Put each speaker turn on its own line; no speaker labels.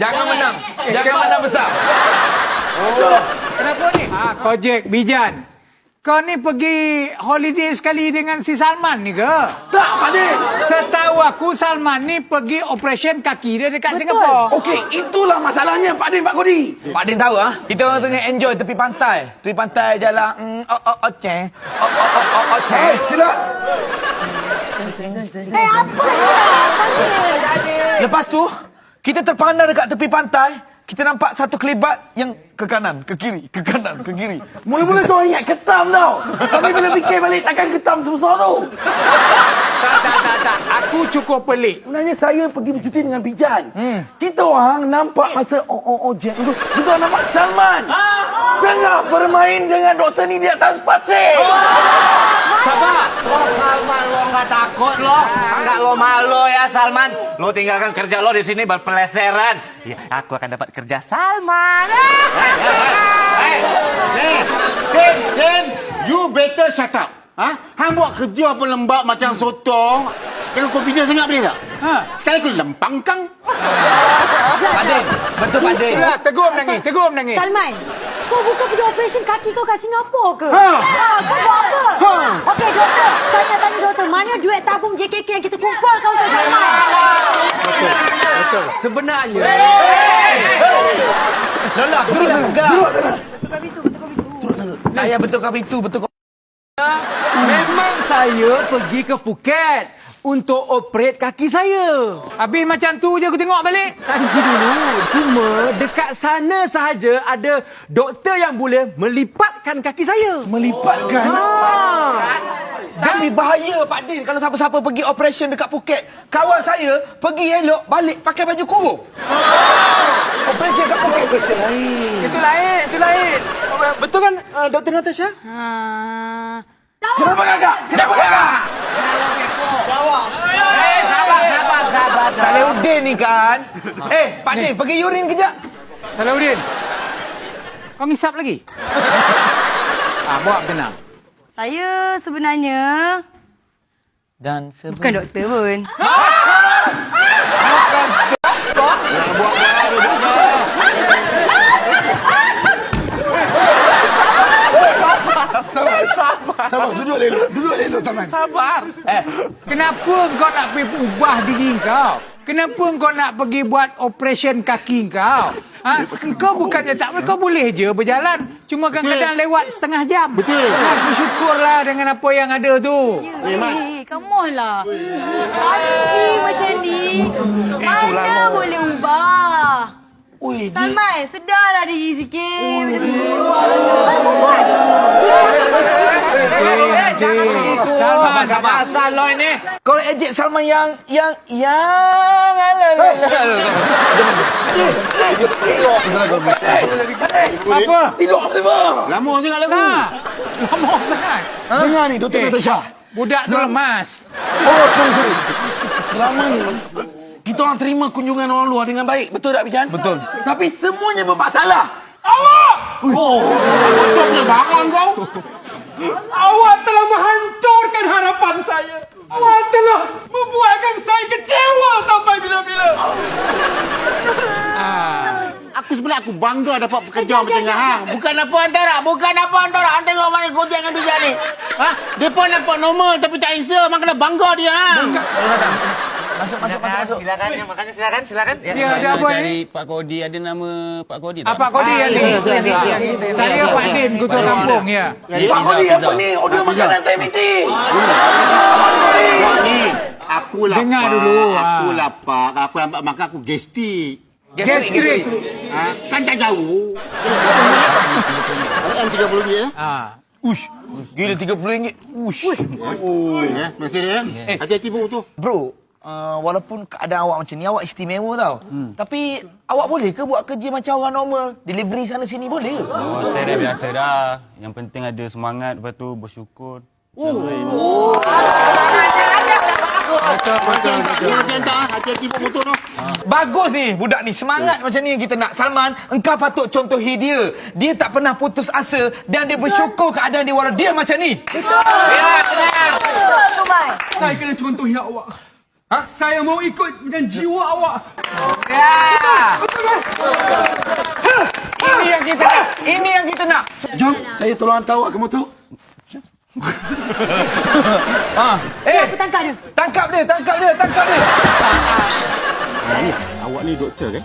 Jangan menang. Jangan menang besar.
Kenapa ni? Ha, Kojek, Bijan. Kau ni pergi holiday sekali dengan si Salman ni ke?
Tak, Pak Din.
Setahu aku Salman ni pergi operation kaki dia dekat
Betul.
Singapura.
Okey, itulah masalahnya Pak Din, Pak Kodi.
Pak Din tahu ah, kita orang tengah enjoy tepi pantai. Tepi pantai jalan mm, oh oh oh ceng. Oh oh oh oh, oh ceng.
Eh, sila.
Eh, apa ni?
Lepas tu, kita terpandang dekat tepi pantai, kita nampak satu kelibat yang ke kanan, ke kiri, ke kanan, ke kiri.
Mula-mula kau ingat ketam tau. Tapi bila fikir balik takkan ketam sebesar tu.
Tak, tak, tak, tak. Aku cukup pelik.
Sebenarnya saya pergi bercuti dengan Bijan.
Hmm.
Kita orang nampak masa oh oh oh Jack tu. Kita orang nampak Salman. Tengah bermain dengan doktor ni di atas pasir.
Sabar. Oh Salman lo nggak takut lo? Enggak lo malu ya Salman? Lo tinggalkan kerja lo di sini berpeleseran. Ya, aku akan dapat kerja Salman.
Hey, hey, Sin, Sin, you better shut up. Ha? Hang buat kerja apa lembab macam sotong. Tengok confident sangat boleh tak? Ha? Sekali aku lempang kang.
Pak Din, betul Pak Din.
Itulah, tegur menangis, tegur menangis.
Salman, kau bukan pergi operation kaki kau kat Singapura ke?
Ha.
kau buat apa?
Ha.
Okey, doktor. Saya nak tanya doktor, mana duit tabung JKK yang kita kumpulkan untuk Salman?
Betul. Sebenarnya,
Lola, berilah pegang.
Betulkan pintu, betulkan pintu.
Tak payah betulkan pintu, betul
Memang saya pergi ke Phuket untuk operate kaki saya.
habis macam tu je aku tengok balik.
Nanti dulu. Cuma dekat sana sahaja ada doktor yang boleh melipatkan kaki saya.
Melipatkan.
Tapi bahaya Pak Din kalau siapa-siapa pergi operation dekat Phuket. Kawan saya pergi elok balik pakai baju kurung. Operation dekat Phuket.
Itu lain, itu lain.
Betul kan uh, Dr. Natasha?
Ha.
Kenapa kakak? Kenapa kakak?
Eh, sabar, sabar, sabar. Salehudin ni kan. Eh, Pak Din, pergi urin kejap.
Salahuddin. Kau ngisap lagi? ah, buat tenang.
Saya sebenarnya
Dan
bukan doktor pun.
Sabar, duduk lelok. Duduk lelok Salman.
Eh,
Kenapa kau nak pergi ubah diri kau? Kenapa kau nak pergi buat operation kaki kau? Ha? Kau bukannya tak kau boleh je berjalan. Cuma kadang-kadang lewat setengah jam.
Betul.
Ha, bersyukurlah dengan apa yang ada tu.
Eh, come on lah. Kaki macam ni. Mana boleh ubah?
Ui, dia...
Salman, sedarlah diri sikit.
Sabar, sabar.
Asal lo ini.
kau ejek Salman yang yang yang
Apa?
Tidur semua.
Lama sangat lagu.
Ha? Lama sangat.
Dengar ni, Dr.
Eh.
Natasha.
Budak tu lemas.
Oh, sorry, sorry. Selama ni, kita orang terima kunjungan orang luar dengan baik. Betul tak, Bijan? Betul. Tapi semuanya bermasalah. Awak! Oh,
Betul barang kau.
Awak telah menghancurkan harapan saya. Awak telah membuatkan saya kecewa sampai bila-bila.
Aku aku bangga dapat pekerja macam dengan hang. Bukan apa antara, bukan apa antara. Hang tengok mana kerja dengan dia ni. Ha? Depa nampak normal tapi tak handsome. Mak kena bangga dia hang.
Masuk, masuk, masuk, masuk.
Silakan, ya, makanya silakan, silakan. Ya.
Dia ada apa ni?
Pak Kodi ada nama Pak Kodi
Apa kau ni yang ni? Saya Pak Din, Kutu Kampung, ya.
Pak Kodi apa ni? Order makanan time meeting.
Ni, aku lapar.
Dengar dulu,
Aku
ha.
lapar. Aku lapar maka aku gestik.
Gastrik.
Ha? Kan tak jauh. RM 30 dia.
Ah.
Ush, gila RM30. Ush.
Ya, masih dia.
Eh.
Hati-hati pun tu.
Bro, uh, walaupun keadaan awak macam ni, awak istimewa tau. Hmm. Tapi, awak boleh ke buat kerja macam orang normal? Delivery sana sini boleh ke?
Oh, saya dah biasa dah. Yang penting ada semangat, lepas tu bersyukur.
Bagus ni budak ni Semangat yeah. macam ni yang kita nak Salman Engkau patut contohi dia Dia tak pernah putus asa Dan dia bersyukur keadaan dia Walau dia macam ni
Betul yeah. Betul tu Mai
Saya kena contohi awak Ha? Saya mau ikut macam jiwa awak.
Ya.
Yeah. Ini yang kita nak.
Ini yang kita nak.
Jom, saya tolong hantar awak ke motor.
Ha. Eh,
Aku tangkap dia.
tangkap dia, tangkap dia, tangkap dia.
Ha, ni, awak ni doktor kan?